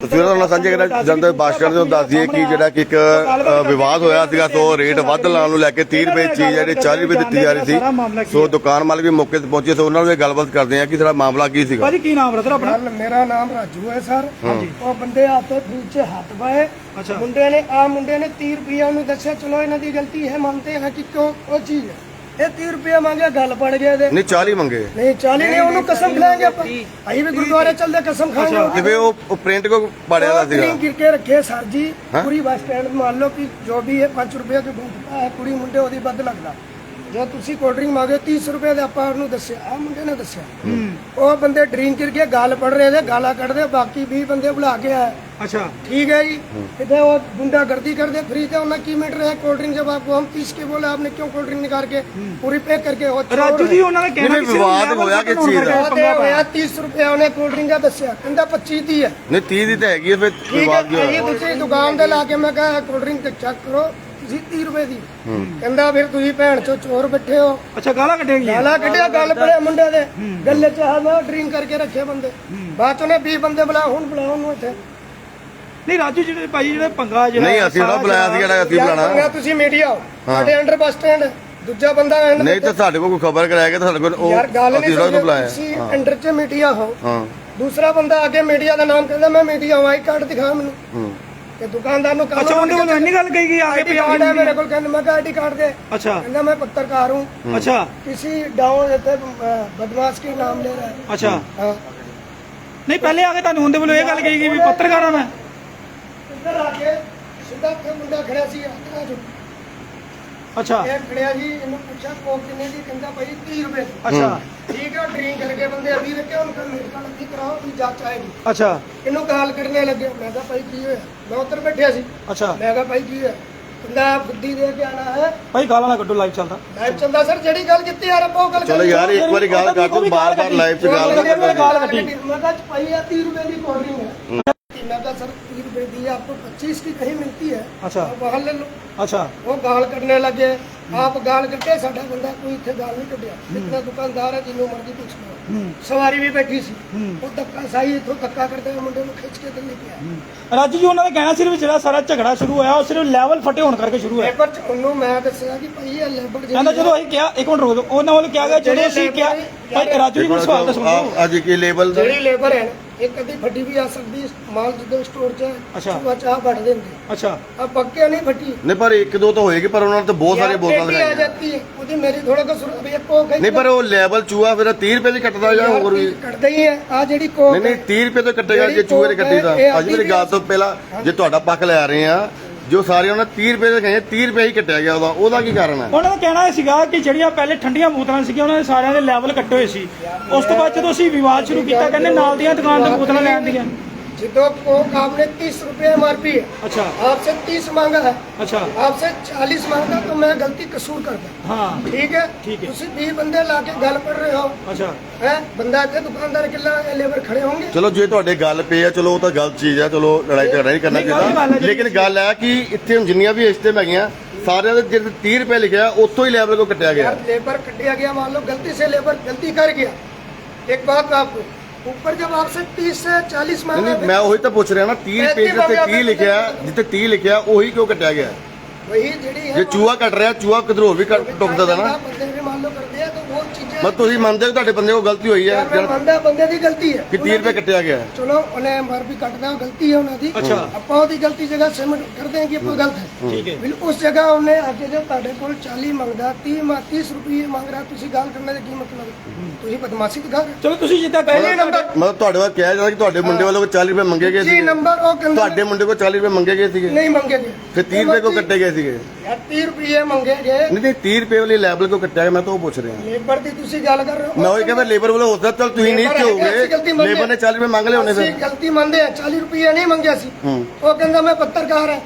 ਤਸਵੀਰਾਂ ਨਾਲ ਸਾਂਝੇ ਕਰਨਾ ਜਾਂਦੇ ਬਾਸ਼ਕਰ ਦੇ ਦੱਸ ਦਈਏ ਕਿ ਜਿਹੜਾ ਕਿ ਇੱਕ ਅ, ਵਿਵਾਦ ਹੋਇਆ ਸੀਗਾ ਸੋ ਰੇਟ ਵੱਧ ਲਾਉਣ ਨੂੰ ਲੈ ਕੇ 30 ਰੁਪਏ ਦੀ ਚੀਜ਼ ਜਿਹੜੀ 40 ਰੁਪਏ ਦਿੱਤੀ ਜਾ ਰਹੀ ਸੀ। ਸੋ ਦੁਕਾਨ ਮਾਲਕ ਵੀ ਮੌਕੇ ਤੇ ਪਹੁੰਚੇ ਸੋ ਉਹਨਾਂ ਨਾਲ ਵੀ ਗੱਲਬਾਤ ਕਰਦੇ ਆ ਕਿ ਸਾਰਾ ਮਾਮਲਾ ਕੀ ਸੀਗਾ। ਭਾਜੀ ਕੀ ਨਾਮ ਬ੍ਰਦਰ ਆਪਣਾ? ਮੇਰਾ ਨਾਮ ਰਾਜੂ ਹੈ ਸਰ। ਉਹ ਬੰਦੇ ਆਪੇ ਫ੍ਰਿਜ 'ਚ ਹੱਥ ਪਾਏ। ਅੱਛਾ। ਮੁੰਡੇ ਨੇ ਆ ਮੁੰਡੇ ਨੇ 30 ਰੁਪਏ ਉਹਨੂੰ ਦੱਸਿਆ ਚਲੋ ਇਹਨਾਂ ਦੀ ਗਲਤੀ ਹੈ ਮੰਨਦੇ ਹਾਂ ਕਿ ਕਿਉਂ ਉਹ ਚੀਜ਼ ਹੈ। ਇਹ 30 ਰੁਪਏ ਮੰਗਿਆ ਗੱਲ ਪੜ ਗਿਆ ਇਹਦੇ। ਨਹੀਂ 40 ਮੰਗੇ। ਨਹੀਂ 40 ਨੇ ਉਹਨੂੰ ਕਸਮ ਖਿਲਾਏਂਗੇ ਆਪਾਂ। ਅਸੀਂ ਵੀ ਗੁਰਦੁਆਰੇ ਚੱਲਦੇ ਕਸਮ ਖਾਏਂਗੇ ਜਿਵੇਂ ਉਹ ਉਹ ਪ੍ਰਿੰਟ ਕੋ ਪੜਿਆ ਦਾ ਸੀਗਾ। ਗਿਰ ਕੇ ਰੱਖੇ ਸਰ ਜੀ? ਪੂਰੀ ਬੱਸ ਸਟੈਂਡ ਮੰਨ ਲਓ ਕਿ ਜੋ ਵੀ ਹੈ 5 ਰੁਪਏ ਤੋਂ ਕੁੜੀ ਮੁੰਡੇ ਉਹਦੀ ਵੱਧ ਲੱਗਦਾ। ਜੇ ਤੁਸੀਂ ਕੋਲਡ ਡਰਿੰਕ ਮੰਗੇ 30 ਰੁਪਏ ਦੇ ਆਪਾਂ ਉਹਨੂੰ ਦੱਸਿਆ। ਆ ਮੁੰਡੇ ਨੇ ਦੱਸਿਆ। ਉਹ ਬੰਦੇ ਡਰਿੰਕ ਕਰਕੇ ਗਾਲ ਪੜ ਰਹੇ ਨੇ ਗਾਲਾਂ ਕੱਢਦੇ ਬਾਕੀ 20 ਬੰਦੇ ਬੁਲਾ ਕੇ ਆਏ ਅੱਛਾ ठीक है जी इधर वो गुंडा गर्दी कर दे फ्री थे उन्हें की मीटर है कोल्ड ड्रिंक जब आपको हम तीस के बोले आपने क्यों कोल्ड ड्रिंक निकाल के पूरी पैक करके वो चोर ਰਾਜੂ है। ਜੀ ਉਹਨਾਂ ਨੇ ਕਹਿਣਾ ਨਹੀਂ, ਕਿ ਸਿਰਫ ਵਿਵਾਦ level ਹੋਇਆ ਕਿਸ ਘਟਾਉਣ ਚੀਜ਼ ਦਾ? ਕਰਕੇ वो ਪੰਗਾ दे ਪਾਇਆ। होया तीस रुपए उन्हें कोल्ड ड्रिंक का दसिया कहता पच्चीस दी है ਨਹੀਂ 30 ਦੀ ਤਾਂ ਹੈਗੀ ਹੈ, ਫਿਰ ठीक ਵਿਵਾਦ ਕੀ है ਹੋਇਆ ये दूसरी दुकान दे लाके मैं कहा कोल्ड ड्रिंक चेक करो ਤੁਸੀਂ 30 ਰੁਪਏ ਦੀ। ਕਹਿੰਦਾ ਫਿਰ ਤੁਸੀਂ ਭੈਣ ਚੋ ਚੋਰ ਬੈਠੇ ਹੋ। ਅੱਛਾ ਗਾਲਾਂ ਕੱਢੇਗੀ ਗਾਲਾਂ ਕੱਢਿਆ ਗੱਲ ਪੜੇ ਮੁੰਡੇ ਦੇ। ਗੱਲੇ ਚ ਆ ਡਰਿੰਕ ਕਰਕੇ ਰੱਖੇ ਬੰਦੇ। ਬਾਅਦ ਚ ਉਹਨੇ 20 ਬੰਦੇ ਬੁਲਾ ਹੁਣ ਬੁਲਾਓ ਉਹਨੂੰ ਇੱਥੇ। ਨਹੀਂ ਰਾਜੂ ਜਿਹੜੇ ਭਾਈ ਜਿਹੜੇ ਪੰਗਾ ਜਿਹੜਾ ਨਹੀਂ ਅਸੀਂ ਉਹਦਾ ਬੁਲਾਇਆ ਸੀ ਜਿਹੜਾ ਅਸੀਂ ਬੁਲਾਣਾ ਤੁਸੀਂ ਮੀਡੀਆ ਹੋ। ਸਾਡੇ ਅੰਡਰ ਬੱਸ ਸਟੈਂਡ ਦੂਜਾ ਬੰਦਾ ਨਹੀਂ ਤਾਂ ਸਾਡੇ ਕੋਲ ਕੋਈ ਖਬਰ ਕਰਾਇਆ ਕਿ ਸਾਡੇ ਕੋਲ ਉਹ ਯਾਰ ਗੱਲ ਅਸੀਂ ਨਹੀਂ ਤੁਸੀਂ ਅੰਡਰ ਚ ਮੀਡੀਆ ਹੋ। ਹਾਂ। ਦੂਸਰਾ ਬੰਦਾ ਅੱਗੇ ਮੀਡੀਆ ਦਾ ਨਾਮ ਕਹਿੰਦਾ ਮੈਂ ਮੀਡੀਆ ਹਾਂ ਆਈ ਕਾਰਡ ਦਿਖਾ ਮੈਨੂੰ। ਹੂੰ। ਤੇ ਦੁਕਾਨਦਾਰ ਨੂੰ ਅੱਛਾ ਉਹਦੇ ਕੋਲ ਇੰਨੀ ਗੱਲ ਕਹੀ ਗਈ ਆ ਕੇ ਆਈਡੀ ਕਾਰਡ ਹੈ ਮੇਰੇ ਕੋਲ ਕਹਿੰਦਾ ਮੈਂ ਆਈਡੀ ਕਾਰਡ ਦੇ ਅੱਛਾ ਕਹਿੰਦਾ मैं पत्रकार हूँ ਅੱਛਾ किसी डाउन रहते बदमाश के नाम ले रहा है ਅੱਛਾ हाँ ਨਹੀਂ ਪਹਿਲੇ ਆ ਕੇ ਤੁਹਾਨੂੰ ਉਹਦੇ ਵੱਲੋਂ ਇਹ ਗੱਲ ਕਹੀ ਗਈ ਵੀ ਪੱਤਰਕਾਰ ਆ ਮੈਂ इधर आके सीधा के मुंडा खड़ा सी इतना जो ਅੱਛਾ। ਇਹ ਖੜਿਆ ਜੀ ਇਹਨੂੰ ਪੁੱਛਿਆ ਕੋਕ ਕਿੰਨੇ ਦੀ ਕਹਿੰਦਾ ਭਾਈ 30 ਰੁਪਏ। ਅੱਛਾ। ਠੀਕ ਹੈ ਡਰਿੰਕ ਕਰਕੇ ਬੰਦੇ ਅਭੀ ਰੱਖੇ ਹੁਣ ਫਿਰ ਮੇਰੇ ਨਾਲ ਕੀ ਕਰਾਓ ਤੁਸੀਂ ਜਾਂਚ ਆਏਗੀ। ਅੱਛਾ। ਇਹਨੂੰ ਗਾਲ ਕੱਢਣੇ ਲੱਗੇ। ਮੈਂ ਕਿਹਾ ਭਾਈ ਕੀ ਹੋਇਆ? ਮੈਂ ਉੱਧਰ ਬੈਠਿਆ ਸੀ। ਅੱਛਾ। ਮੈਂ ਕਿਹਾ ਭਾਈ ਕੀ ਹੋਇਆ? ਕਹਿੰਦਾ ਬੁੱਧੀ ਦੇ ਕੇ ਆਣਾ ਹੈ। ਭਾਈ ਗਾਲਾਂ ਨਾ ਕੱਢੋ ਲਾਈਵ ਚੱਲਦਾ। ਮੈਂ ਚੰਦਾ ਸਰ ਜਿਹੜੀ ਗੱਲ ਕੀਤੀ ਯਾਰ ਆਪਾਂ ਗੱਲ ਚਲੋ ਯਾਰ ਇੱਕ ਵਾਰੀ ਗੱਲ ਕਰ ਦੋ ਬਾਰ-ਬਾਰ ਲਾਈਵ 'ਚ ਗੱਲ ਨਾ ਮੈਂ ਕਿਹਾ ਭਾਈ ਇਹ 30 ਰੁਪਏ ਦੀ ਕੋਲਡ ਹੈ। मैं कहा सर तीस रुपए की है, आपको पच्चीस की कहीं मिलती है अच्छा। आप वहाँ ले लो ਅੱਛਾ वो गाल करने लगे ਆਪ ਗਾਲ ਕੱਢੇ ਸਾਡਾ ਬੰਦਾ ਕੋਈ ਇੱਥੇ ਗਾਲ ਨਹੀਂ ਕੱਢਿਆ। ਇਤਨਾ ਦੁਕਾਨਦਾਰ ਹੈ ਜਿੰਨੂੰ ਮਰਜ਼ੀ ਪੁੱਛ ਲਓ। ਸਵਾਰੀ ਵੀ ਬੈਠੀ ਸੀ। ਉਹ ਧੱਕਾ ਸਾਈ ਇੱਥੋਂ ਧੱਕਾ ਕਰਦੇ ਹੋਏ ਮੁੰਡੇ ਨੂੰ ਖਿੱਚ ਕੇ ਥੱਲੇ ਪਿਆ। ਰਾਜੂ ਜੀ ਉਹਨਾਂ ਦਾ ਕਹਿਣਾ ਸਿਰਫ ਜਿਹੜਾ ਸਾਰਾ ਝਗੜਾ ਸ਼ੁਰੂ ਹੋਇਆ ਉਹ ਸਿਰਫ ਲੈਵਲ ਫਟੇ ਹੋਣ ਕਰਕੇ ਸ਼ੁਰੂ ਹੋਇਆ। ਲੇਬਰ ਚ ਉਹਨੂੰ ਮੈਂ ਦੱਸਿਆ ਕਿ ਭਾਈ ਇਹ ਲੇਬਰ ਜਿਹੜੀ ਕਹਿੰਦਾ ਜਦੋਂ ਅਸੀਂ ਕਿਹਾ ਇੱਕ ਮਿੰਟ ਰੁਕ ਜਾਓ ਉਹਨਾਂ ਵੱਲੋਂ ਕਿਹਾ ਗਿਆ ਜਿਹੜੇ ਅਸੀਂ ਕਿਹਾ ਭਾਈ ਰਾਜੂ ਜੀ ਮੈਨੂੰ ਸਵਾਲ ਤਾਂ ਸੁਣੋ। ਅੱਜ ਕੀ ਲੇਬਲ ਦਾ? ਜਿਹੜੀ ਲੇਬਰ ਹੈ ਇੱਕ ਅੱਧੀ ਫੱਟੀ ਵੀ ਆ ਸਕਦੀ ਮਾਲ ਜਦੋਂ ਸਟੋਰ 'ਚ ਅੱਛਾ। ਚਾਹ ਵੱਢ ਦਿੰਦੇ। ਅੱਛਾ। ਆ ਪੱਕੇ ਨਹੀਂ ਫੱਟੀ। ਨਹੀਂ ਪਰ ਇੱਕ ਦੋ ਤਾਂ ਹੋਏਗੀ ਪਰ ਉਹਨਾਂ ਨੇ ਤਾਂ ਬਹੁਤ ਸਾਰੇ ਬੋਲ पेटी आ ਲਗਾਈਆਂ जाती है ਉਹਦੀ ਮੇਰੀ ਥੋੜਾ ਕਸੂਰ ਅਭੀ ਇਹ ਕੋਕ ਹੈ ਨਹੀਂ ਪਰ ਉਹ ਲੈਵਲ ਚੂਹਾ ਫਿਰ 30 ਰੁਪਏ ਦੀ ਕੱਟਦਾ ਜਾਂ ਹੋਰ ਵੀ ਕੱਟਦਾ ਹੀ ਹੈ ਆ ਜਿਹੜੀ ਕੋਕ ਨਹੀਂ ਨਹੀਂ 30 ਰੁਪਏ ਤੋਂ ਕੱਟੇਗਾ ਜੇ ਜਿਹੜੀ ਚੂਹੇ ਦੇ ਕੋਕ ਕੱਟੀ ਦਾ ਹੈ, ਇਹ ਅੱਜ ਮੇਰੀ ਗੱਲ ਤੋਂ ਪਹਿਲਾਂ ਜੇ ਤੁਹਾਡਾ ਪੱਖ ਲੈ ਰਹੇ ਆ ਜੋ ਸਾਰੇ ਉਹਨਾਂ 30 ਰੁਪਏ ਦੇ ਕਹੇ 30 ਰੁਪਏ ਹੀ ਕੱਟਿਆ ਗਿਆ ਉਹਦਾ ਉਹਦਾ ਕੀ ਕਾਰਨ ਹੈ ਉਹਨਾਂ ਦਾ ਕਹਿਣਾ ਇਹ ਸੀਗਾ ਕਿ ਜਿਹੜੀਆਂ ਪਹਿਲੇ ਠੰਡੀਆਂ ਬੋਤਲਾਂ ਸੀਗੀਆਂ ਉਹਨਾਂ ਦੇ ਸਾਰਿਆਂ ਦੇ ਲੈਵਲ ਕੱਟੇ ਹੋਏ ਸੀ ਉਸ ਤੋਂ ਬਾਅਦ ਜਦੋਂ ਅਸੀਂ ਵਿਵਾਦ ਸ਼ੁਰੂ ਕੀਤਾ ਕਹਿੰਦੇ ਨਾਲ ਦੀਆਂ ਦੁਕਾਨ ਤੋਂ ਬੋਤਲਾਂ ਲੈਣ ਦੀਆਂ जितो कोक आपने 30 रुपए एमआरपी है ਅੱਛਾ आपसे 30 मांगा है ਅੱਛਾ आपसे 40 मांगा तो मैं गलती कसूर करता ਹਾਂ ठीक है ठीक है। ਤੁਸੀਂ 20 ਬੰਦੇ ਲਾ ਕੇ ਗੱਲ ਪੜ ਰਹੇ ਹੋ ਅੱਛਾ ਹੈ ਬੰਦਾ ਇੱਥੇ ਦੁਕਾਨਦਾਰ ਕਿੱਲਾ ਲੇਬਰ ਖੜੇ ਹੋਣਗੇ ਚਲੋ ਜੇ ਤੁਹਾਡੇ ਗੱਲ ਪਈ ਆ ਚਲੋ ਉਹ ਤਾਂ ਗਲਤ ਚੀਜ਼ ਆ ਚਲੋ ਲੜਾਈ ਝਗੜਾ ਨਹੀਂ ਕਰਨਾ ਨਹੀਂ, ਗਲਤ ਗੱਲ ਹੈ ਚਾਹੀਦਾ ਜਿਹੜੀ ਲੇਕਿਨ ਗੱਲ ਹੈ ਕਿ ਇੱਥੇ ਹੁਣ ਜਿੰਨੀਆਂ ਵੀ ਇਸਤੇ ਹੈਗੀਆਂ ਸਾਰਿਆਂ ਦੇ ਜਿਹੜੇ 30 ਰੁਪਏ ਲਿਖਿਆ ਉੱਥੋਂ ਹੀ ਲੈਵਲ ਕੋ ਕੱਟਿਆ ਗਿਆ यार लेबर कटिया गया मान लो गलती से लेबर गलती कर गया एक बात आपको ऊपर जब आपसे 30 से 40 ਨਹੀਂ मांगा ਨਹੀਂ ਮੈਂ ਉਹੀ ਤਾਂ ਪੁੱਛ ਰਿਹਾ ਨਾ 30 ਰੁਪਏ ਜਿੱਥੇ 30 ਲਿਖਿਆ ਜਿੱਥੇ 30 ਲਿਖਿਆ ਉਹੀ ਕਿਉਂ ਕੱਟਿਆ ਗਿਆ वही ਜਿਹੜੀ है ਜੇ ਚੂਹਾ ਕੱਟ ਰਿਹਾ ਚੂਹਾ ਕਿਧਰੋਂ ਹੋਰ ਵੀ ਕੱਟ ਟੁੱਕ ਸਕਦਾ ਨਾ ਬੰਦੇ ਵੀ ਉਹ ਚੀਜ਼ਾਂ ਮੈਂ ਤੁਸੀਂ ਮੰਨਦੇ ਹੋ ਤੁਹਾਡੇ ਬੰਦੇ ਕੋਲ ਗਲਤੀ ਹੋਈ ਹੈ? ਮੈਂ ਜਿਹੜਾ ਮੰਨਦਾ ਬੰਦੇ ਦੀ ਗਲਤੀ ਹੈ। ਕਿ 30 ਰੁਪਏ ਕੱਟਿਆ ਗਿਆ? ਚਲੋ ਉਹਨੇ ਮਾਰ ਵੀ ਕੱਟਦਾ ਗਲਤੀ ਹੈ ਉਹਨਾਂ ਦੀ। ਅੱਛਾ। ਆਪਾਂ ਉਹਦੀ ਗਲਤੀ ਜਗ੍ਹਾ ਸਿਮਟ ਕਰਦੇ ਹਾਂ ਕਿ ਆਪਾਂ ਗਲਤ ਹੈ। ਠੀਕ ਹੈ। ਬਿਲ ਉਸ ਜਗ੍ਹਾ ਉਹਨੇ ਅੱਗੇ ਜੋ ਤੁਹਾਡੇ ਕੋਲ 40 ਮੰਗਦਾ 30 ਮਾ 30 ਰੁਪਏ ਮੰਗ ਰਿਹਾ ਤੁਸੀਂ ਗੱਲ ਕਰਨੇ ਦਾ ਕੀ ਮਤਲਬ ਹੈ? ਤੁਸੀਂ ਬਦਮਾਸ਼ੀ ਦਿਖਾ ਰਹੇ ਚਲੋ ਤੁਸੀਂ ਜਿੱਦਾਂ ਪਹਿਲੇ ਨੰਬਰ ਮਤਲਬ ਤੁਹਾਡੇ ਵੱਲ ਕਿਹਾ ਜਾਂਦਾ ਕਿ ਤੁਹਾਡੇ ਮੁੰਡੇ ਵੱਲੋਂ ਕੋਈ 40 ਰੁਪਏ ਮੰਗੇ ਗਏ ਜੀ ਸੀਗੇ? ਨੰਬਰ ਉਹ ਕਹਿੰਦਾ ਤੁਹਾਡੇ ਮੁੰਡੇ ਕੋਲ 40 ਰੁਪਏ ਮੰਗੇ ਗਏ ਸੀਗੇ? ਨਹੀਂ ਮੰਗੇ ਗਏ। ਫਿਰ 30 ਰੁਪਏ ਕੋ ਕੱਟੇ ਗਏ ਸੀਗੇ? 30 ਰੁਪਏ ਮੰਗੇ ਗਏ। ਨਹੀਂ ਨਹੀਂ 30 ਰੁਪਏ ਵਾਲੀ ਲੈਵਲ ਕੋ ਕੱਟਿਆ ਗਿਆ? ਮੈਂ ਤਾਂ ਉਹ ਪੁੱਛ ਰਿਹਾ। ਲੇਬਰ ਦੀ ਤੁਸੀਂ ਗੱਲ ਕਰ ਰਹੇ ਹੋ। ਮੈਂ ਉਹੀ ਕਹਿੰਦਾ ਲੇਬਰ ਵੱਲੋਂ ਹੋ ਸਕਦਾ ਚਲ ਤੁਸੀਂ ਨਹੀਂ ਮੰਨਦੇ ਲੇਬਰ ਨੇ 40 ਰੁਪਏ ਮੰਗ ਲਏ ਹੋਣੇ ਅਸੀਂ ਫਿਰ ਗਲਤੀ ਮੰਨਦੇ ਆ 40 ਰੁਪਏ ਨਹੀਂ ਮੰਗਿਆ ਸੀ। ਉਹ ਕਹਿੰਦਾ ਮੈਂ ਪੱਤਰਕਾਰ ਹਾਂ।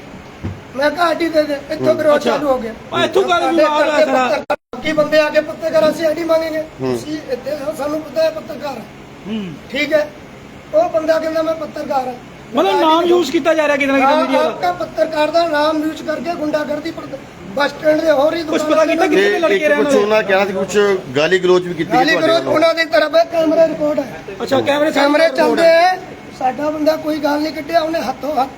ਮੈਂ ਕਿਹਾ ਆਈਡੀ ਦੇ ਦੇ ਇੱਥੋਂ ਵਿਰੋਧ ਚਾਲੂ ਹੋ ਗਿਆ। ਆ ਇੱਥੋਂ ਗੱਲ ਵਿਵਾਦ ਹੋਇਆ ਸਾਰਾ ਕੀ ਬੰਦੇ ਆ ਕੇ ਪੱਤਰਕਾਰ ਅਸੀਂ ਆਈਡੀ ਮੰਗेंगे ਤੁਸੀਂ ਇੱਥੇ ਸਾਨੂੰ ਪਤਾ ਹੈ ਪੱਤਰਕਾਰ। ਹੂੰ। ਠੀਕ ਹੈ। ਉਹ ਬੰਦਾ ਕਹਿੰਦਾ ਮੈਂ ਪੱਤਰਕਾਰ ਹਾਂ। ਮਤਲਬ ਨਾਮ ਯੂਜ਼ ਕੀਤਾ ਜਾ ਰਿਹਾ ਕਿਤੇ ਨਾ ਕਿਤੇ ਮੀਡੀਆ ਦਾ। ਆਪਕਾ ਪੱਤਰਕਾਰ ਦਾ ਨਾਮ ਯੂਜ਼ ਕਰਕੇ ਗੁੰਡਾਗਰਦੀ ਪਰ ਬੱਸ ਸਟੈਂਡ ਦੇ ਹੋਰ ਹੀ ਕੁਛ ਪਤਾ ਕੀਤਾ ਤੇ ਕਿਤੇ ਲੜਕੇ ਇੱਕ ਰਹਿਣ ਕੁਝ ਵਾਲੇ। ਉਹਨਾਂ ਕਹਿਣਾ ਸੀ ਕੁਝ ਗਾਲੀ ਗਲੋਚ ਵੀ ਕੀਤੀ ਗਾਲੀ ਵੱਲੋਂ। ਉਹਨਾਂ ਦੀ ਤਰਫ ਹੈ ਕੈਮਰਾ ਰਿਕਾਰਡ ਹੈ। ਅੱਛਾ ਕੈਮਰੇ ਕੈਮਰੇ ਚੱਲਦੇ ਹੈ ਸਾਡਾ ਬੰਦਾ ਕੋਈ ਗੱਲ ਨਹੀਂ ਕੱਢਿਆ ਉਹਨੇ ਹੱਥੋਂ ਹੱਥ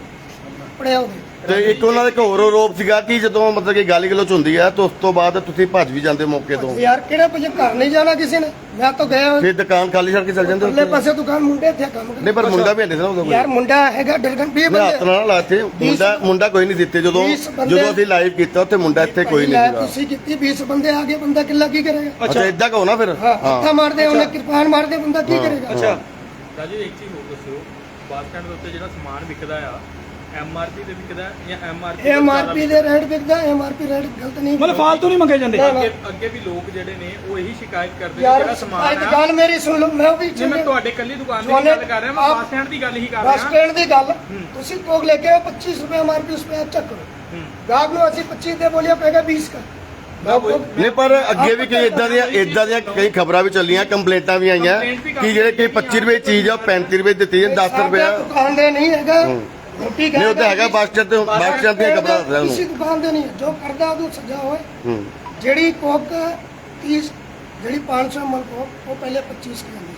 ਪੜਿਆ ਉਹਦੇ। ਤੇ ਇੱਕ ਉਹਨਾਂ ਦਾ ਇੱਕ ਹੋਰ ਆਰੋਪ ਸੀਗਾ ਕਿ ਜਦੋਂ ਮਤਲਬ ਕਿ ਗਾਲੀ ਗਲੋਚ ਹੁੰਦੀ ਹੈ ਤਾਂ ਉਸ ਤੋਂ ਬਾਅਦ ਤੁਸੀਂ ਭੱਜ ਵੀ ਜਾਂਦੇ ਮੌਕੇ ਤੋਂ। ਯਾਰ ਕਿਹੜੇ ਵਜੇ ਘਰ ਨਹੀਂ ਜਾਣਾ ਕਿਸੇ ਨੇ। ਮੈਂ ਤਾਂ ਗਿਆ ਫਿਰ ਦੁਕਾਨ ਖਾਲੀ ਛੱਡ ਕੇ ਚੱਲ ਜਾਂਦੇ ਉੱਥੇ? ਪਾਸੇ ਦੁਕਾਨ ਮੁੰਡੇ ਇੱਥੇ ਕੰਮ ਨਹੀਂ ਪਰ ਮੁੰਡਾ ਵੀ ਨਹੀਂ ਸੀ ਉਦੋਂ ਕਰਦੇ ਕੋਈ। ਯਾਰ ਮੁੰਡਾ ਹੈਗਾ ਡਰਗਨ 20 ਮੈਂ ਹੱਥ ਬੰਦੇ ਨਾਲ ਲਾ ਇੱਥੇ। ਮੁੰਡਾ ਮੁੰਡਾ ਕੋਈ ਨਹੀਂ ਦਿੱਤੇ। ਜਦੋਂ ਬੰਦੇ- ਜਦੋਂ ਅਸੀਂ ਲਾਈਵ ਕੀਤਾ ਉੱਥੇ ਮੁੰਡਾ ਇੱਥੇ ਕੋਈ ਨਹੀਂ ਸੀਗਾ। ਤੁਸੀਂ ਕੀਤੀ 20 ਬੰਦੇ ਆ ਗਏ ਬੰਦਾ ਕਿੱਲਾ ਕੀ ਕਰੇਗਾ? ਅੱਛਾ। ਇਦਾਂ ਕਹੋ ਨਾ ਫਿਰ। ਹਾਂ ਹੱਥਾਂ ਮਾਰਦੇ ਉਹਨੇ ਕਿਰਪਾਨ ਮਾਰਦੇ ਬੰਦਾ ਕੀ ਕਰੇਗਾ? ਅੱਛਾ। ਰਾਜੂ ਇੱਕ ਚੀਜ਼ ਹੋਰ ਦੱਸਿਓ। ਬੱਸ ਸਟੈਂਡ ਦੇ ਉੱਤੇ ਜਿਹੜਾ ਸਮਾਨ ਵਿਕਦਾ ਆ ਐਮਆਰਪੀ ਤੇ ਵਿਕਦਾ ਜਾਂ ਐਮਆਰਪੀ ਦੇ ਰੇਟ ਵਿਕਦਾ ਐਮਆਰਪੀ ਰੇਟ ਗਲਤ ਨਹੀਂ ਮਤਲਬ ਫਾਲਤੂ ਨਹੀਂ ਮੰਗੇ ਜਾਂਦੇ। ਅੱਗੇ ਵੀ ਲੋਕ ਜਿਹੜੇ ਨੇ ਉਹ ਇਹੀ ਸ਼ਿਕਾਇਤ ਕਰਦੇ ਨੇ ਜਿਹੜਾ ਸਮਾਨ ਹੈ ਪਰ ਅੱਗੇ ਵੀ ਕਈ ਇਦਾਂ ਦੀਆਂ ਇਦਾਂ ਦੀਆਂ ਕਈ ਖਬਰਾਂ ਵੀ ਚੱਲੀਆਂ ਕੰਪਲੇਂਟਾਂ ਵੀ ਆਈਆਂ ਕਿ ਜਿਹੜੇ ਕਿ 25 ਰੁਪਏ ਚੀਜ਼ ਆ 35 ਰੁਪਏ ਦਿੱਤੀ ਜਾਂ 10 ਰੁਪਏ ਦੁਕਾਨ ਦੇ ਨਹੀਂ ਹੈਗਾ। ਰੋਟੀ ਨਹੀਂ ਉਹ ਤਾਂ ਹੈਗਾ ਬੱਸ ਸਟੈਂਡ ਤੇ ਬੱਸ ਸਟੈਂਡ ਦੀਆਂ ਖਬਰਾਂ ਦੱਸ ਰਿਹਾ ਕਿਸੇ ਉਹਨੂੰ ਦੁਕਾਨ ਦੇ ਨਹੀਂ। ਜੋ ਕਰਦਾ ਉਹਨੂੰ ਸਜ਼ਾ ਹੋਏ। ਹੂੰ। ਜਿਹੜੀ ਕੋਕ 30 ਜਿਹੜੀ 500 ml ਕੋਕ ਉਹ ਪਹਿਲੇ 25 ਕੀ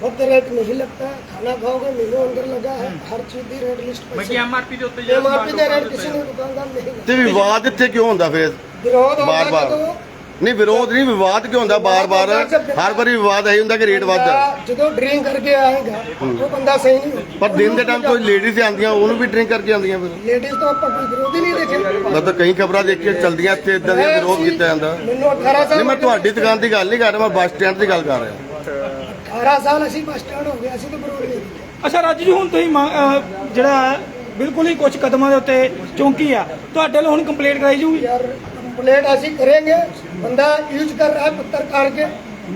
स्टैंड ਜਾਣ है किसी दुकान पे आपका बहुत रेट नहीं लगता है खाना खाओगे मेनू अंदर लगा है हर चीज की रेट लिस्ट ਮੈਂ ਕਿ एमआरपी ਦੇ ਉੱਤੇ ਜਿਹੜਾ एमआरपी ਸਮਾਨ का ਲੋਕਾਂ रेट ਨੂੰ किसी ने दुकानदार नहीं ਤੇ ਵਿਵਾਦ ਇੱਥੇ ਕਿਉਂ ਹੁੰਦਾ ਫਿਰ विरोध होगा बार-बार। ਜਦੋਂ ਨਹੀਂ ਵਿਰੋਧ ਨਹੀਂ ਵਿਵਾਦ ਕਿਉਂ ਹੁੰਦਾ ਬਾਰ-ਬਾਰ ਹਰ ਵਾਰੀ ਵਿਵਾਦ ਇਹੀ ਹੁੰਦਾ ਕਿ ਰੇਟ ਵੱਧ ਹੈ ਜਦੋਂ ਡਰਿੰਕ ਕਰਕੇ ਆਏਗਾ ਉਹ ਬੰਦਾ ਸਹੀ ਨਹੀਂ ਹੁੰਦਾ ਪਰ ਦਿਨ ਦੇ ਟਾਈਮ ਕੋਈ ਲੇਡੀਜ਼ ਆਉਂਦੀਆਂ ਉਹਨੂੰ ਵੀ ਡਰਿੰਕ ਕਰਕੇ ਆਉਂਦੀਆਂ ਫਿਰ ਲੇਡੀਜ਼ ਤੋਂ ਆਪਾਂ ਕੋਈ ਵਿਰੋਧ ਹੀ ਨਹੀਂ ਦੇਖੇ ਮੈਂ ਤਾਂ ਕਈ ਖਬਰਾਂ ਦੇਖ ਕੇ ਚੱਲਦੀਆਂ ਇੱਥੇ ਇਦਾਂ ਦਾ ਵਿਰੋਧ ਕੀਤਾ ਜਾਂਦਾ ਮੈਨੂੰ 18 ਸਾਲ ਨਹੀਂ ਮੈਂ ਤੁਹਾਡੀ ਦੁਕਾਨ ਦੀ ਗੱਲ ਨਹੀਂ ਕਰ ਰਿਹਾ ਮੈਂ ਬੱਸ ਸਟੈਂਡ ਦੀ ਗੱਲ ਕਰ ਰਿਹਾ 18 ਸਾਲ ਅਸੀਂ ਬੱਸ ਸਟੈਂਡ ਹੋ ਗਏ ਅਸੀਂ ਤਾਂ ਵਿਰੋਧ ਨਹੀਂ ਕੀਤਾ ਅੱਛਾ ਰਾਜੂ ਜੀ ਹੁਣ ਤੁਸੀਂ ਮੰਗ- ਅਹ ਜਿਹੜਾ ਹੈ, ਬਿਲਕੁਲ ਹੀ ਕੁਝ ਕਦਮਾਂ ਦੇ ਉੱਤੇ ਚੌਂਕੀ ਆ ਤੁਹਾਡੇ ਵੱਲੋਂ ਹੁਣ ਕੰਪਲੇਂਟ ਕਰਾਈ ਜਾਊਗੀ यार कंप्लेंट ऐसी करेंगे बंदा यूज कर रहा है पत्रकार के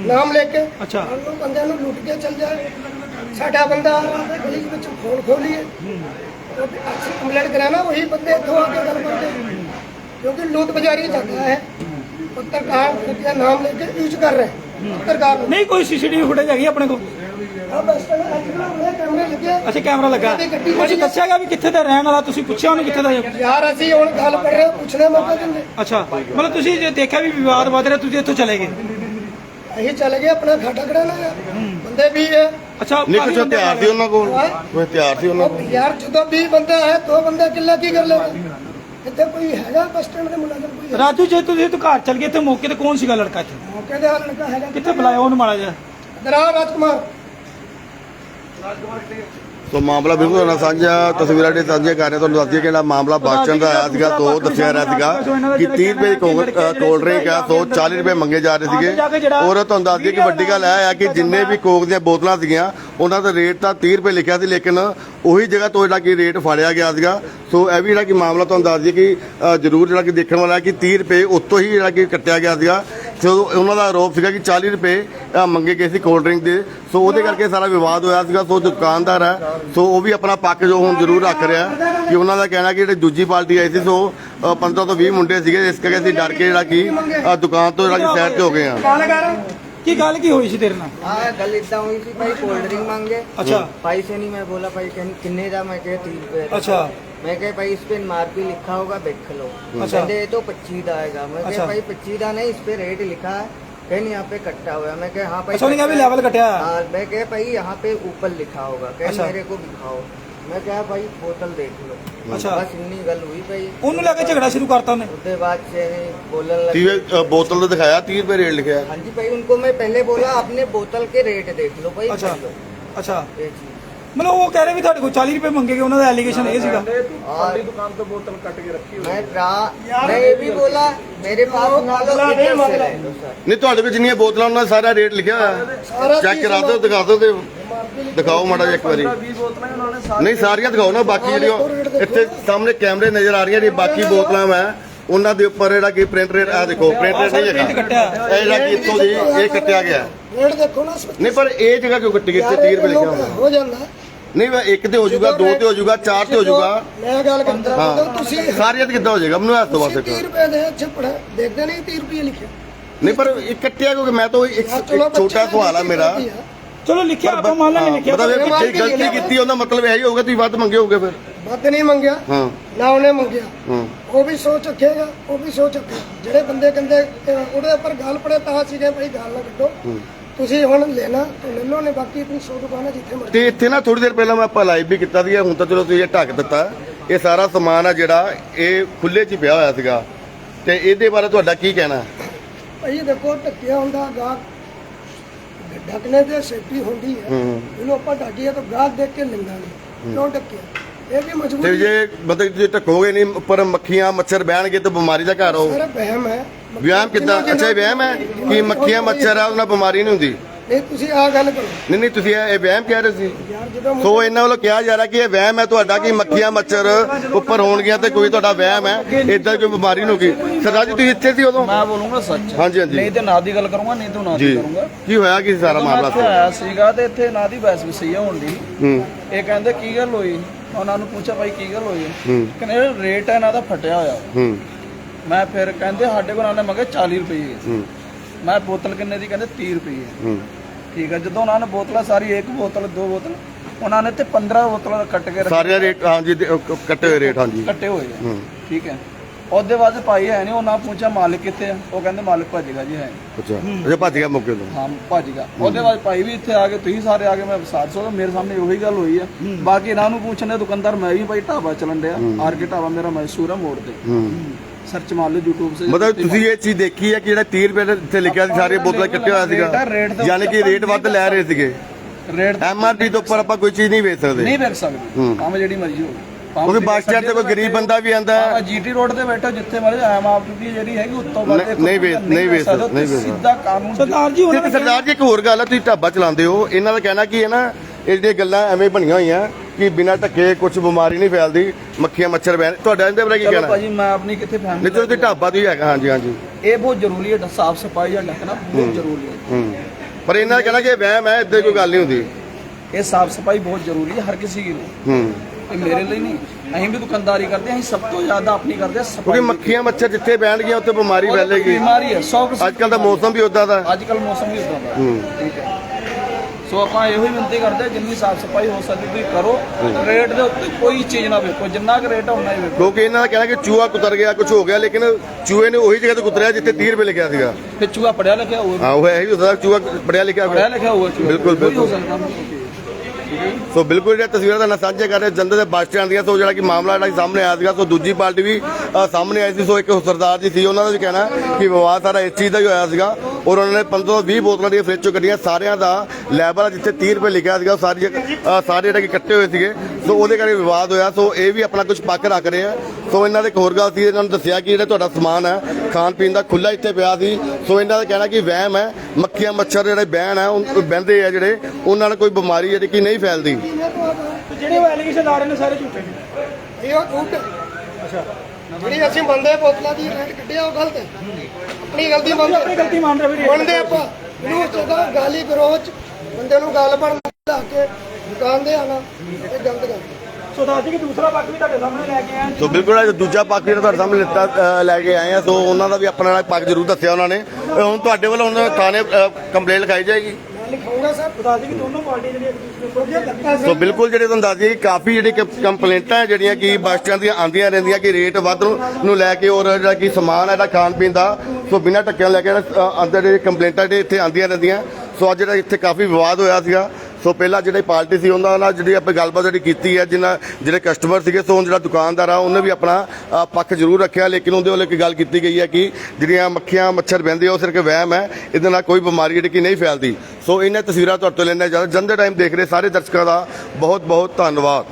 नाम लेके अच्छा। और लोग बंदे ਨੂੰ ਲੁੱਟ ਕੇ ਚੱਲ ਜਾਏ ਸਾਡਾ ਬੰਦਾ ਆ ਰਿਹਾ ਗਲੀ ਦੇ ਵਿੱਚ ਫੋਨ ਖੋਲੀਏ तो ਅਸੀਂ ਕੰਪਲੇਂਟ ਕਰਾਣਾ वही बंदे ਇੱਥੋਂ ਆ ਕੇ ਗੱਲ ਕਰਦੇ क्योंकि लूट बाजारी जगह है पत्रकार का नाम लेके यूज कर रहे हैं ਨਹੀਂ ਕੋਈ ਸੀਸੀਟੀਵੀ ਫੁਟੇਜ ਹੈਗੀ ਆਪਣੇ ਕੋਲ। ਅੱਛਾ ਕੈਮਰਾ ਲੱਗਾ। ਕੁਝ ਦੱਸਿਆਗਾ ਵੀ ਕਿੱਥੇ ਦਾ ਰਹਿਣ ਵਾਲਾ ਤੁਸੀਂ ਪੁੱਛਿਆ ਉਹਨੂੰ ਕਿੱਥੇ ਦਾ ਯਾਰ ਅਸੀਂ ਹੁਣ ਗੱਲ ਕਰ ਰਹੇ ਪੁੱਛਣਾ ਮੌਕਾ ਦਿੰਦੇ ਅੱਛਾ ਮਤਲਬ ਤੁਸੀਂ ਜੇ ਦੇਖਿਆ ਵੀ ਵਿਵਾਦ ਵਧ ਰਿਹਾ ਤੁਸੀਂ ਇੱਥੋਂ ਚਲੇ ਗਏ। ਅਸੀਂ ਚਲੇ ਗਏ ਆਪਣਾ ਖਾਟਾ ਖੜਾ ਲਾਇਆ ਬੰਦੇ ਵੀ ਅੱਛਾ ਨਹੀਂ ਕੁਝ ਹਥਿਆਰ ਦੀ ਉਹਨਾਂ ਕੋਲ? ਕੋਈ ਹਥਿਆਰ ਸੀ ਉਹਨਾਂ ਕੋਲ? ਯਾਰ ਜਦੋਂ 20 ਬੰਦਾ ਹੈ ਦੋ ਬੰਦਾ ਕਿੱਲਾ ਕੀ ਕਰ ਲੇਗਾ ਇੱਥੇ ਕੋਈ ਹੈਗਾ ਬੱਸ ਸਟੈਂਡ ਦੇ ਮੁਲਾਜ਼ਮ ਕੋਈ? ਹੈ? ਰਾਜੂ ਜੇ ਤੁਸੀਂ ਇੱਥੋਂ ਘਰ ਚਲ ਗਏ ਤੇ ਮੌਕੇ ਤੇ ਕੌਣ ਸੀਗਾ ਲੜਕਾ ਇੱਥੇ? ਮੌਕੇ ਦੇ ਹਾਲ ਲੜਕਾ ਹੈਗਾ। ਕਿੱਥੇ ਬੁਲਾਇਆ ਉਹਨੂੰ ਮਾੜਾ ਜਿਹਾ? ਦਰਾ ਰਾਜਕੁਮਾਰ। ਸੋ ਮਾਮਲਾ ਬਿਲਕੁਲ ਉਹਨਾਂ ਸਾਂਝਾ ਤਸਵੀਰਾਂ ਦੇ ਸਾਂਝੇ ਕਰ ਰਹੇ ਤੁਹਾਨੂੰ ਦੱਸ ਦਈਏ ਕਿ ਜਿਹੜਾ ਮਾਮਲਾ ਸਟੈਂਡ ਦਾ ਆਇਆ ਸੀਗਾ ਤੋਂ ਦੱਸਿਆ ਰਿਹਾ ਸੀਗਾ ਕਿ 30 ਰੁਪਏ ਕੋਲ ਕੋਲਡ ਡਰਿੰਕ ਆ ਤੋਂ 40 ਰੁਪਏ ਮੰਗੇ ਜਾ ਰਹੇ ਸੀਗੇ। ਔਰ ਤੁਹਾਨੂੰ ਦੱਸ ਦਈਏ ਕਿ ਵੱਡੀ ਗੱਲ ਇਹ ਆ ਕਿ ਜਿੰਨੇ ਵੀ ਕੋਕ ਦੀਆਂ ਬੋਤਲਾਂ ਸੀਗੀਆਂ ਉਹਨਾਂ ਦਾ ਰੇਟ ਤਾਂ 30 ਰੁਪਏ ਲਿਖਿਆ ਸੀ ਲੇਕਿਨ ਉਹੀ ਜਗ੍ਹਾ ਤੋਂ ਜਿਹੜਾ ਕਿ ਰੇਟ ਫੜਿਆ ਗਿਆ ਸੀਗਾ। ਸੋ ਇਹ ਵੀ ਜਿਹੜਾ ਕਿ ਮਾਮਲਾ ਤੁਹਾਨੂੰ ਦੱਸ ਦਈਏ ਕਿ ਜ਼ਰੂਰ ਜਿਹੜਾ ਕਿ ਦੇਖਣ ਵਾਲਾ ਹੈ ਕਿ 30 ਰੁਪਏ ਉੱਤੋਂ ਹੀ ਜਿਹੜਾ ਕਿ ਕੱਟਿਆ ਗਿਆ ਸੀਗਾ। ਸੋ ਉਹਨਾਂ ਦਾ ਆਰੋਪ ਸੀਗਾ ਕਿ 40 ਰੁਪਏ ਅ, ਮੰਗੇ ਗਏ ਸੀ ਕੋਲਡ ਡਰਿੰਕ ਦੇ ਸੋ ਉਹਦੇ ਕਰਕੇ ਸਾਰਾ ਵਿਵਾਦ ਹੋਇਆ ਸੀਗਾ ਸੋ ਦੁਕਾਨਦਾਰ ਹੈ ਸੋ ਉਹ ਵੀ ਆਪਣਾ ਪੱਖ ਜੋ ਹੁਣ ਜ਼ਰੂਰ ਰੱਖ ਰਿਹਾ ਕਿ ਉਹਨਾਂ ਦਾ ਕਹਿਣਾ ਕਿ ਜਿਹੜੀ ਦੂਜੀ ਪਾਰਟੀ ਆਈ ਸੀ ਸੋ ਅ, 15 ਤੋਂ 20 ਮੁੰਡੇ ਸੀਗੇ ਇਸ ਕਰਕੇ ਅਸੀਂ ਡਰ ਕੇ ਜਿਹੜਾ ਕਿ ਅ, ਦੁਕਾਨ ਤੋਂ ਜਿਹੜਾ ਕਿ ਸਾਈਡ ਤੇ ਹੋ ਗਏ ਆ ਕਾਲ ਕਰ ਕੀ ਗੱਲ ਕੀ ਹੋਈ ਸੀ ਤੇਰੇ ਨਾਲ हाँ गल इतना हुई थी भाई कोल्ड ड्रिंक मांगे अच्छा पैसे नहीं मैं बोला भाई कहन- किन्ने दा मैं कहे तीस रुपए दा। अच्छा मैं कह भाई इस पे एमआरपी लिखा होगा देख लो। हम्म। अच्छा। ये तो पच्चीस आएगा। मैं अच्छा। कह भाई पच्चीस नहीं इस पे रेट लिखा है। कहीं यहाँ पे कट्टा हुआ मैं कह हाँ भाई अच्छा, लेवल कटा हाँ। मैं कह भाई यहाँ पे ऊपर लिखा होगा। कह अच्छा। मेरे को दिखाओ। मैं क्या भाई बोतल देख लो। हम्म। अच्छा। बस इन गल हुई भाई। उन्होंने लगे झगड़ा शुरू करता उन्हें? उसके बाद बोलने बोतल तो दिखाया तीन रुपए रेट लिखा हाँ। जी भाई उनको मैं पहले बोला आपने बोतल के रेट देख लो भाई अच्छा। अच्छा। ਮਤਲਬ ਉਹ ਕਹਿ ਰਹੇ ਵੀ ਤੁਹਾਡੇ ਕੋਲ 40 ਰੁਪਏ ਮੰਗੇ ਗਏ ਉਹਨਾਂ ਦਾ ਐਲੀਗੇਸ਼ਨ ਇਹ ਸੀਗਾ और मैं रा- मैं ये भी बोला मेरे पास ना लो बदला नहीं इधर से मांगना। ले लो सर ਨਹੀਂ ਤੁਹਾਡੇ ਕੋਲ ਜਿੰਨੀਆਂ ਬੋਤਲਾਂ ਉਹਨਾਂ ਦਾ ਸਾਰਾ ਰੇਟ ਲਿਖਿਆ ਸਾਰਾ ਹੋਇਆ ਚੈੱਕ ਚੀਜ਼ ਕਰਾ ਦਿਓ ਦਿਖਾ ਦਿਓ ਤੇ ਦਿਖਾਓ ਮਾੜਾ ਜਿਹਾ ਇੱਕ ਵਾਰੀ ਨਹੀਂ ਸਾਰੀਆਂ ਦਿਖਾਓ ਨਾ ਬਾਕੀ ਜਿਹੜੀਆਂ ਇੱਥੇ ਸਾਹਮਣੇ ਕੈਮਰੇ ਨਜ਼ਰ ਆ ਰਹੀਆਂ ਨੇ ਬਾਕੀ ਬੋਤਲਾਂ ਮੈਂ ਉਹਨਾਂ ਦੇ ਉੱਪਰ ਜਿਹੜਾ ਕਿ ਪ੍ਰਿੰਟ ਰੇਟ ਆ ਦੇਖੋ ਪ੍ਰਿੰਟ ਰੇਟ ਨਹੀਂ print ਹੈਗਾ ਕੱਟਿਆ। ਇਹ ਜਿਹੜਾ ਕਿ ਇੱਥੋਂ ਦੀ ਇਹ ਕੱਟਿਆ ਗਿਆ ਰੇਟ ਦੇਖੋ ਨਾ ਨਹੀਂ ਪਰ ਇਹ ਜਗ੍ਹਾ ਕਿਉਂ ਕੱਟੀ ਗਈ ਇੱਥੇ 30 ਰੁਪਏ ਲਿਖਿਆ ਹੋਇਆ ਹੋ ਜਾਂਦਾ ਨਹੀਂ ਮੈਂ ਇੱਕ ਤੇ ਹੋ ਜਾਊਗਾ ਦੋ ਤੇ ਹੋ ਜਾਊਗਾ ਚਾਰ ਤੇ ਹੋ ਜਾਊਗਾ। ਮੈਂ ਗੱਲ ਕਰਦਾ ਤੁਸੀਂ ਸਾਰੀਆਂ ਤੇ ਕਿੱਦਾਂ ਹੋ ਜਾਏਗਾ? ਮੈਨੂੰ ਇਸ ਤੋਂ ਬਾਅਦ 30 ਰੁਪਏ ਦੇ ਅੱਛਾ ਪੜਾ ਦੇਖਦੇ ਨਹੀਂ 30 ਰੁਪਏ ਲਿਖਿਆ ਨਹੀਂ ਪਰ ਇਹ ਕੱਟਿਆ ਕਿਉਂਕਿ ਮੈਂ ਤਾਂ ਇੱਕ ਛੋਟਾ ਸਵਾਲ ਆ ਮੇਰਾ। ਚਲੋ ਲਿਖਿਆ ਆਪਾਂ ਮੰਨ ਲਾਂਗੇ ਲਿਖਿਆ ਮਤਲਬ ਜੇ ਗਲਤੀ ਕੀਤੀ ਉਹਦਾ ਮਤਲਬ ਇਹ ਹੀ ਹੋਊਗਾ ਤੁਸੀਂ ਵੱਧ ਮੰਗੇ ਹੋਗੇ ਫਿਰ। ਵੱਧ ਨਹੀਂ ਮੰਗਿਆ। ਹਾਂ। ਨਾ ਉਹਨੇ ਮੰਗਿਆ। ਹਾਂ। ਉਹ ਵੀ ਸੋਚ ਰੱਖੇਗਾ ਉਹ ਵੀ ਸੋਚ ਰੱਖੇ ਜਿਹੜੇ ਬੰਦੇ ਕਹਿੰਦੇ ਉਹਦੇ ਉੱਪਰ ਗੱਲ ਪੜੇ ਤਾਂ ਸੀਗੇ ਭਾਈ ਗੱਲ ਨਾ ਕੱਢੋ। ਤੁਸੀਂ ਹੁਣ ਲੈਣਾ ਤਾਂ ਲੈ ਲਓ ਨੇ ਬਾਕੀ ਆਪਣੀ ਸੌ ਦੁਕਾਨ ਹੈ ਜਿੱਥੇ ਮਰਜ਼ੀ। ਤੇ ਇੱਥੇ ਨਾ ਥੋੜੀ ਦੇਰ ਪਹਿਲਾਂ ਮੈਂ ਆਪਾਂ ਲਾਈਵ ਵੀ ਕੀਤਾ ਸੀ ਹੁਣ ਤਾਂ ਚਲੋ ਤੁਸੀਂ ਇਹ ਢੱਕ ਦਿੱਤਾ। ਇਹ ਸਾਰਾ ਸਮਾਨ ਆ ਜਿਹੜਾ ਇਹ ਖੁੱਲੇ 'ਚ ਹੀ ਪਿਆ ਹੋਇਆ ਸੀਗਾ। ਤੇ ਇਹਦੇ ਬਾਰੇ ਤੁਹਾਡਾ ਕੀ ਕਹਿਣਾ? ਭਾਈ ਦੇਖੋ ਟੱਕਿਆ ਹੁੰਦਾ ਗਾਹਕ ਢੱਕਣੇ ਤੇ ਸੇਫਟੀ ਹੁੰਦੀ ਹੈ ਹੂੰ। ਇਹਨੂੰ ਆਪਾਂ ਢੱਕੀਏ ਤਾਂ ਗਾਹਕ ਦੇਖ ਕੇ ਲੈਂਦਾ ਨਹੀਂ ਕਿਉਂ ਢੱਕਿਆ? ਇਹ ਵੀ ਤੇ ਮਜਬੂਰੀ ਜੇ ਮਤਲਬ ਜੇ ਢੱਕੋਗੇ ਨਹੀਂ ਉੱਪਰ ਮੱਖੀਆਂ ਮੱਛਰ ਬਹਿਣਗੇ ਤਾਂ ਬਿਮਾਰੀ ਦਾ ਘਰ ਹੋ। ਸਾਰਾ ਵਹਿਮ ਹੈ। ਵਿਆਮ ਕਿੱਦਾਂ? ਅੱਛਾ ਇਹ ਵਹਿਮ ਹੈ ਕਿ ਮੱਖੀਆਂ ਮੱਛਰ ਆ ਉਹਨਾਂ ਬਿਮਾਰੀ ਨਹੀਂ ਹੁੰਦੀ? ਨਹੀਂ ਤੁਸੀਂ ਆ ਗੱਲ ਕਰੋ। ਨਹੀਂ ਨਹੀਂ ਤੁਸੀਂ ਇਹ ਵਹਿਮ ਕਹਿ ਰਹੇ ਸੀ ਸੋ ਇਹਨਾਂ ਵੱਲੋਂ ਕਿਹਾ ਜਾ ਰਿਹਾ ਕਿ ਇਹ ਵਹਿਮ ਹੈ ਤੁਹਾਡਾ ਕਿ ਮੱਖੀਆਂ ਮੱਛਰ ਉੱਪਰ ਹੋਣਗੀਆਂ ਤੇ ਕੋਈ ਤੁਹਾਡਾ ਵਹਿਮ ਹੈ ਇਦਾਂ ਕੋਈ ਬਿਮਾਰੀ ਨਹੀਂ ਹੋਗੀ ਸਰਦਾਰ ਜੀ ਤੁਸੀਂ ਇੱਥੇ ਸੀ ਉਦੋਂ? ਮੈਂ ਬੋਲੂੰਗਾ ਸੱਚ। ਹਾਂਜੀ ਹਾਂਜੀ। ਨਹੀਂ ਤੇ ਨਾ ਦੀ ਗੱਲ ਕਰੂੰਗਾ ਨਹੀਂ ਤੇ ਨਾ ਦੀ ਕਰੂੰਗਾ। ਕੀ ਹੋਇਆ ਕੀ ਸਾਰਾ ਮਾਮਲਾ ਸੀ? ਆਇਆ ਸੀਗਾ ਤੇ ਇੱਥੇ ਨਾ ਦੀ ਬੈਸ ਵੀ ਸਹੀ ਹੋਣ ਦੀ। ਹੂੰ। ਇਹ ਕਹਿੰਦੇ ਕੀ ਗੱਲ ਹੋਈ? ਉਹਨਾਂ ਨੂੰ ਪੁੱਛਿਆ ਭਾਈ ਕੀ ਗੱਲ ਹੋਈ? ਹੂੰ। ਕਹਿੰਦੇ ਰੇਟ ਹੈ ਇਹਨਾਂ ਦਾ ਫਟਿਆ ਹੋਇਆ। ਹੂੰ। ਮੈਂ ਫਿਰ ਕਹਿੰਦੇ ਸਾਡੇ ਕੋਲ ਉਹਨੇ ਮੰਗੇ 40 ਰੁਪਏ ਹੂੰ। ਮੈਂ ਬੋਤਲ ਕਿੰਨੇ ਦੀ? ਕਹਿੰਦੇ 30 ਰੁਪਏ ਹੂੰ। ਠੀਕ ਹੈ ਜਦੋਂ ਉਹਨਾਂ ਨੇ ਬੋਤਲਾਂ ਸਾਰੀ ਇੱਕ ਬੋਤਲ ਦੋ ਬੋਤਲ ਉਹਨਾਂ ਨੇ ਤੇ 15 ਬੋਤਲਾਂ ਕੱਟ ਕੇ ਰੱਖ ਸਾਰਿਆਂ ਰੇਟ ਹਾਂਜੀ ਤੇ ਉਹ ਕ- ਕੱਟੇ ਹੋਏ ਰੇਟ ਹਾਂਜੀ ਕੱਟੇ ਹੋਏ ਆ। ਹੂੰ। ਠੀਕ ਹੈ ਉਹਦੇ ਬਾਅਦ ਭਾਈ ਹੈ ਨਹੀਂ ਉਹਨਾਂ ਪੁੱਛਿਆ ਮਾਲਕ ਕਿੱਥੇ ਆ? ਉਹ ਕਹਿੰਦੇ ਮਾਲਕ ਭੱਜ ਗਿਆ ਜੀ ਹੈ ਅੱਛਾ। ਅੱਛਾ ਭੱਜ ਗਿਆ ਮੌਕੇ ਤੋਂ। ਹਾਂ ਭੱਜ ਗਿਆ। ਉਹਦੇ ਬਾਅਦ ਭਾਈ ਵੀ ਇੱਥੇ ਆ ਗਏ ਤੁਸੀਂ ਸਾਰੇ ਆ ਗਏ ਮੈਂ ਸਾਥ ਸੋ ਮੇਰੇ ਸਾਹਮਣੇ ਉਹੀ ਗੱਲ ਹੋਈ ਆ। ਬਾਕੀ ਇਹਨਾਂ ਨੂੰ ਪੁੱਛਣੇ ਦੁਕਾਨਦਾਰ ਮੈਂ ਵੀ ਭਾਈ ਢਾਬਾ ਚੱਲਣ ਡਿਆ। ਆਰ ਕੇ ਢਾਬਾ ਮੇਰਾ ਮੈਸੂਰ ਆ ਮੋੜ ਤੇ। ਹੂੰ। ਸਰਚ ਮਾਰ ਲਓ YouTube ਸੇ ਮਤਲਬ ਤੁਸੀਂ ਇਹ ਚੀਜ਼ ਦੇਖੀ ਹੈ ਕਿ ਜਿਹੜਾ 30 ਰੁਪਏ ਦੇ ਇੱਥੇ ਲਿਖਿਆ ਸੀ ਸਾਰੀਆਂ ਬੋਤਲਾਂ ਕੱਟੇ ਹੋਇਆ ਸੀਗਾ ਯਾਨੀ ਕਿ ਰੇਟ ਵੱਧ ਲੈ ਰਹੇ ਸੀਗੇ। ਰੇਟ ਐਮ ਆਰ ਪੀ ਤੋਂ ਉੱਪਰ ਆਪਾਂ ਕੋਈ ਚੀਜ਼ ਨਹੀਂ ਵੇਚ ਸਕਦੇ। ਨਹੀਂ ਵੇਚ ਸਕਦੇ। ਭਾਵੇਂ ਜਿਹੜੀ ਮਰਜ਼ੀ ਹੋਵੇ। ਕਿਉਂਕਿ ਬੱਸ ਸਟੈਂਡ ਤੇ ਕੋਈ ਗਰੀਬ ਬੰਦਾ ਵੀ ਆਂਦਾ। ਹੈ ਜੀਟੀ ਰੋਡ ਤੇ ਬੈਠੋ ਜਿੱਥੇ ਮਰਜ਼ੀ ਆਮ ਆਪ ਦੀ ਜਿਹੜੀ ਹੈਗੀ ਉੱਤੋਂ ਵੱਧ ਨਹੀਂ- ਵੇਚ- ਨਹੀਂ ਵੇਚ ਸਕਦੇ, ਨਹੀਂ ਵੇਚ। ਸਿੱਧਾ ਕਾਨੂੰਨ ਸਰਦਾਰ ਜੀ ਸਰਦਾਰ ਜੀ ਇੱਕ ਹੋਰ ਗੱਲ ਹੈ ਤੁਸੀਂ ਢਾਬਾ ਚਲਾਉਂਦੇ ਹੋ। ਇਹਨਾਂ ਦਾ ਕਹਿਣਾ ਕੀ ਹੈ ਨਾ ਇਹ ਜਿਹੜੀਆਂ ਗੱਲਾਂ ਐਵੇਂ ਬਣੀਆਂ ਹੋਈਆਂ ਕਿ ਬਿਨਾਂ ਢੱਕੇ ਕੁਝ ਬਿਮਾਰੀ ਨਹੀਂ ਫੈਲਦੀ ਮੱਖੀਆਂ ਮੱਛਰ ਬੈਣ ਤੁਹਾਡਾ ਇਹਦੇ ਬਾਰੇ ਕੀ ਚਲੋ ਕਹਿਣਾ? ਭਾਜੀ ਮੈਂ ਆਪਣੀ ਕਿੱਥੇ ਫੈਮਿਲੀ ਚਲੋ ਤੁਸੀਂ ਢਾਬਾ ਤੁਸੀਂ ਹੈਗਾ ਹਾਂਜੀ ਹਾਂਜੀ। ਇਹ ਬਹੁਤ ਜ਼ਰੂਰੀ ਹੈ ਸਾਫ਼ ਸਫ਼ਾਈ ਜਾਂ ਢੱਕਣਾ ਬਹੁਤ ਜ਼ਰੂਰੀ ਹੈ। ਹੂੰ। ਪਰ ਇਹਨਾਂ ਦਾ ਕਹਿਣਾ ਕਿ ਇਹ ਵਹਿਮ ਹੈ ਇੱਦਾਂ ਕੋਈ ਗੱਲ ਨਹੀਂ ਹੁੰਦੀ। ਇਹ ਸਾਫ਼ ਸਫ਼ਾਈ ਬਹੁਤ ਜ਼ਰੂਰੀ ਹੈ ਹਰ ਕਿਸੇ ਲਈ ਹੂੰ। ਇਹ ਮੇਰੇ ਲਈ ਨਹੀਂ। ਅਸੀਂ ਵੀ ਦੁਕਾਨਦਾਰੀ ਕਰਦੇ ਹਾਂ ਅਸੀਂ ਸਭ ਤੋਂ ਜ਼ਿਆਦਾ ਆਪਣੀ ਕਰਦੇ ਹਾਂ ਕਿਉਂਕਿ ਮੱਖੀਆਂ ਮੱਛਰ ਜਿੱਥੇ ਬੈਣਗੀਆਂ ਉੱਥੇ ਬਿਮਾਰੀ ਫੈਲੇਗੀ। ਬਿਮਾਰੀ ਹੈ 100% ਅੱਜ ਕੱਲ ਦਾ ਮੌਸਮ ਵੀ ਉਦਾਂ ਦਾ। ਅੱਜ ਕੱਲ ਮੌਸਮ ਵੀ ਉਦਾਂ ਦਾ। ਹੂੰ। ਠੀਕ ਹੈ। ਸੋ ਆਪਾਂ ਇਹੋ ਹੀ ਬੇਨਤੀ ਕਰਦੇ ਹਾਂ ਜਿੰਨੀ ਸਾਫ਼ ਸਫ਼ਾਈ ਹੋ ਸਕਦੀ ਤੁਸੀਂ ਕਰੋ। ਰੇਟ ਦੇ ਉੱਤੇ ਕੋਈ ਚੀਜ਼ ਨਾ ਵੇਖੋ ਜਿੰਨਾ ਕੁ ਰੇਟ ਹੋਣਾ ਹੀ ਵੇਖੋ। ਕਿਉਂਕਿ ਇਹਨਾਂ ਦਾ ਕਹਿਣਾ ਕਿ ਚੂਹਾ ਕੁਤਰ ਗਿਆ ਕੁਝ ਹੋ ਗਿਆ ਲੇਕਿਨ ਚੂਹੇ ਨੇ ਉਹੀ ਜਗ੍ਹਾ ਤੇ ਕੁਤਰਿਆ ਜਿੱਥੇ 30 ਰੁਪਏ ਲਿਖਿਆ ਸੀਗਾ। ਫਿਰ ਚੂਹਾ ਪੜਿਆ ਲਿਖਿਆ ਹੋਊਗਾ। ਹਾਂ ਉਹ ਇਹ ਵੀ ਹੁੰਦਾ ਚੂਹਾ ਪੜਿਆ ਲਿਖਿਆ ਪੜਿਆ ਹੋਇਆ ਲਿਖਿਆ ਹੋਊਗਾ ਚੂਹਾ। ਬਿਲਕੁਲ, ਕੋਈ ਹੋ ਬਿਲਕੁਲ। ਸਕਦਾ। ਸੋ ਬਿਲਕੁਲ ਜਿਹੜੀਆਂ ਤਸਵੀਰਾਂ ਦਾ ਨਾਲ ਸਾਂਝੇ ਕਰ ਰਹੇ ਜੰਦੇ ਦੇ ਬੱਸ ਸਟੈਂਡ ਦੀਆਂ, ਸੋ ਜਿਹੜਾ ਕਿ ਮਾਮਲਾ ਜਿਹੜਾ ਸਾਹਮਣੇ ਆਇਆ ਸੀਗਾ, ਸੋ ਦੂਜੀ ਪਾਰਟੀ ਵੀ ਸਾਹਮਣੇ ਆਈ ਸੀ, ਸੋ ਇੱਕ ਸਰਦਾਰ ਜੀ ਸੀ, ਉਹਨਾਂ ਦਾ ਵੀ ਕਹਿਣਾ ਕਿ ਵਿਵਾਦ ਸਾਰਾ ਇਸ ਚੀਜ਼ ਦਾ ਹੀ ਹੋਇਆ ਸੀਗਾ ਔਰ ਉਹਨਾਂ ਨੇ 15 ਤੋਂ 20 ਬੋਤਲਾਂ ਦੀਆਂ ਫ੍ਰਿਜ ਚੋਂ ਕੱਢੀਆਂ, ਸਾਰਿਆਂ ਦਾ ਲੈਵਲ ਜਿੱਥੇ 30 ਰੁਪਏ ਲਿਖਿਆ ਸੀਗਾ, ਉਹ ਸਾਰੀ ਸਾਰੇ ਜਿਹੜੇ ਕਿ ਇਕੱਠੇ ਹੋਏ ਸੀਗੇ। ਸੋ ਉਹਦੇ ਕਰਕੇ ਵਿਵਾਦ ਹੋਇਆ। ਸੋ ਇਹ ਵੀ ਆਪਣਾ ਕੁਝ ਪੱਕ ਰੱਖ ਰਹੇ ਆ ਸੋ ਇਹਨਾਂ ਦੇ ਇੱਕ ਹੋਰ ਗੱਲ ਸੀ ਇਹਨਾਂ ਨੂੰ ਦੱਸਿਆ ਕਿ ਜਿਹੜਾ ਤੁਹਾਡਾ ਸਮਾਨ ਹੈ ਖਾਣ ਪੀਣ ਦਾ ਖੁੱਲਾ ਇੱਥੇ ਪਿਆ ਸੀ। ਸੋ ਇਹਨਾਂ ਦਾ ਕਹਿਣਾ ਕਿ ਵਹਿਮ ਹੈ ਮੱਖੀਆਂ ਮੱਛਰ ਜਿਹੜੇ ਬਹਿਣ ਆ ਉਹ ਬਹਿੰਦੇ ਆ ਜਿਹੜੇ ਉਹਨਾਂ ਨਾਲ ਕੋਈ ਬਿਮਾਰੀ ਜਿਹੜੀ ਕਿ ਨਹੀਂ ਫੈਲਦੀ। ਜਿਹੜੇ ਉਹ ਐਲੀਗੇਸ਼ਨ ਲਾ ਰਹੇ ਨੇ ਸਾਰੇ ਝੂਠੇ ਨੇ। ਇਹ ਝੂਠ। ਅੱਛਾ। ਜਿਹੜੀ ਅਸੀਂ ਬੰਦੇ ਬੋਤਲਾਂ ਦੀ ਰੇਟ ਕੱਢਿਆ ਉਹ ਗਲਤ ਹੈ। ਆਪਣੀ ਗਲਤੀ ਆਪਣੀ ਮੰਨਦੇ ਗਲਤੀ ਮੰਨ ਰਹੇ ਵੀ ਮੰਨਦੇ ਆਪਾਂ। ਚੰਗਾ ਗਾਲੀ ਗਰੋਚ ਬੰਦੇ ਨੂੰ ਗੱਲ ਬਣ ਲਾ ਕੇ ਦੁਕਾਨ ਦੇ ਆਣਾ ਇਹ ਗਲਤ ਗੱਲ ਹੈ। ਸੋ ਦੱਸ ਕਿ ਦੂਸਰਾ ਪੱਖ ਵੀ ਤੁਹਾਡੇ ਸਾਹਮਣੇ ਲੈ ਕੇ ਆਏ ਹਾਂ ਸੋ ਬਿਲਕੁਲ ਇਹ ਦੂਜਾ ਪੱਖ ਜਿਹੜਾ ਤੁਹਾਡੇ ਸਾਹਮਣੇ ਲਿੱਤਾ ਅ, ਲੈ ਕੇ ਆਏ ਆ। ਸੋ ਉਹਨਾਂ ਦਾ ਵੀ ਆਪਣਾ ਪੱਖ ਜ਼ਰੂਰ ਦੱਸਿਆ ਉਹਨਾਂ ਨੇ। ਅ, ਹੁਣ ਤੁਹਾਡੇ ਵੱਲੋਂ ਹੁਣ ਥਾਣੇ ਕੰਪਲੇਂਟ ਲਿਖਾਈ ਜਾਏਗੀ। ਮੈਂ ਲਿਖਾਉਂਗਾ ਸਰ ਦੱਸ ਜੀ ਕਿ ਦੋਨੋਂ ਪਾਰਟੀਆਂ ਜਿਹੜੀਆਂ ਇੱਕ ਦੂਸਰੇ ਨੂੰ ਵਧੀਆ ਸੋ ਬਿਲਕੁਲ ਜਿਹੜੇ ਤੁਹਾਨੂੰ ਦੱਸ ਦਈਏ ਕਿ ਕਾਫੀ ਜਿਹੜੀ ਕੰਪਲੇਂਟਾਂ ਹੈ ਜਿਹੜੀਆਂ ਕਿ ਬੱਸ ਸਟੈਂਡ ਦੀਆਂ ਆਉਂਦੀਆਂ ਰਹਿੰਦੀਆਂ ਕਿ ਰੇਟ ਵੱਧ ਨੂੰ ਨੂੰ ਲੈ ਕੇ ਔਰ ਜਿਹੜਾ ਕਿ ਸਮਾਨ ਹੈ ਜਿਹੜਾ ਖਾਣ ਪੀਣ ਦਾ ਸੋ ਬਿਨਾਂ ਟੱਕਿਆਂ ਲੈ ਕੇ ਜਿਹੜਾ, ਅ, ਅੰਦਰ ਜਿਹੜੇ ਕੰਪਲੇਂਟਾਂ ਜਿਹੜੇ ਇੱਥੇ ਆਉਂਦੀਆਂ ਰਹਿੰਦੀਆਂ। ਸੋ ਅੱਜ ਜਿਹੜਾ ਇੱਥੇ ਕਾਫੀ ਵਿਵਾਦ ਹੋਇਆ ਸੀਗਾ। ਸੋ ਪਹਿਲਾਂ ਜਿਹੜੀ ਪਾਰਟੀ ਸੀ ਉਹਨਾਂ ਨਾਲ ਜਿਹੜੀ ਆਪਾਂ ਗੱਲਬਾਤ ਜਿਹੜੀ ਕੀਤੀ ਹੈ ਜਿਨ੍ਹਾਂ ਜਿਹੜੇ ਕਸਟਮਰ ਸੀਗੇ, ਸੋ ਹੁਣ ਜਿਹੜਾ ਦੁਕਾਨਦਾਰ ਆ, ਉਹਨੇ ਵੀ ਆਪਣਾ ਪੱਖ ਜ਼ਰੂਰ ਰੱਖਿਆ, ਲੇਕਿਨ ਉਹਦੇ ਵੱਲੋਂ ਇੱਕ ਗੱਲ ਕੀਤੀ ਗਈ ਹੈ ਕਿ ਜਿਹੜੀਆਂ ਮੱਖੀਆਂ, ਮੱਛਰ ਬਹਿੰਦੇ ਆ, ਉਹ ਸਿਰਫ ਵਹਿਮ ਹੈ, ਇਹਦੇ ਨਾਲ ਕੋਈ ਬਿਮਾਰੀ ਜਿਹੜੀ ਕਿ ਨਹੀਂ ਫੈਲਦੀ। ਸੋ ਇਹਨਾਂ ਤਸਵੀਰਾਂ ਤੁਹਾਡੇ ਤੋਂ ਲੈਣਾ ਜ਼ਿਆਦਾ ਜੰਦੇ ਟਾਈਮ ਦੇਖ ਰਹੇ ਸਾਰੇ ਦਰਸ਼ਕਾਂ ਦਾ ਬਹੁਤ ਬਹੁਤ ਧੰਨਵਾਦ।